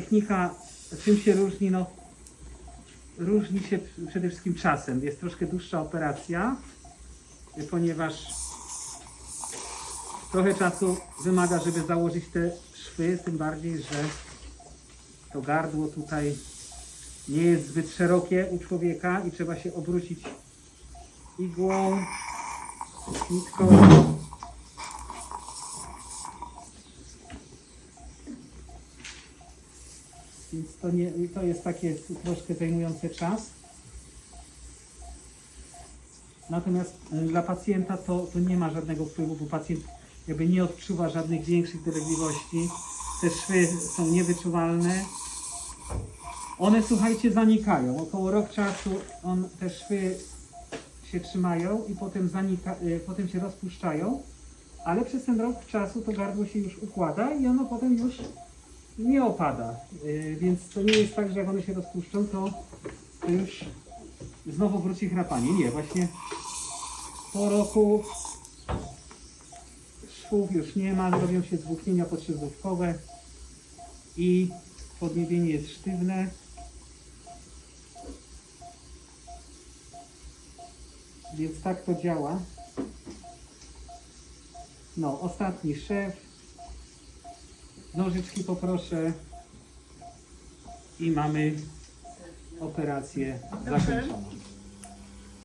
technika czym się różni? No, różni się przede wszystkim czasem. Jest troszkę dłuższa operacja, ponieważ trochę czasu wymaga, żeby założyć te szwy, tym bardziej, że to gardło tutaj nie jest zbyt szerokie u człowieka i trzeba się obrócić igłą, nitką. Więc to, nie, to jest takie troszkę zajmujące czas. Natomiast y, dla pacjenta to, to nie ma żadnego wpływu, bo pacjent jakby nie odczuwa żadnych większych dolegliwości. Te szwy są niewyczuwalne. One, słuchajcie, zanikają. Około rok czasu on, te szwy się trzymają i potem, zanika, y, potem się rozpuszczają, ale przez ten rok czasu to gardło się już układa i ono potem już nie opada. Y, Więc to nie jest tak, że jak one się rozpuszczą, to, już znowu wróci chrapanie. Nie, właśnie po roku szwów już nie ma, robią się zwłóknienia podśrodówkowe i podniebienie jest sztywne. Więc tak to działa. No, ostatni szef. Nożyczki poproszę. I mamy operację zakończoną.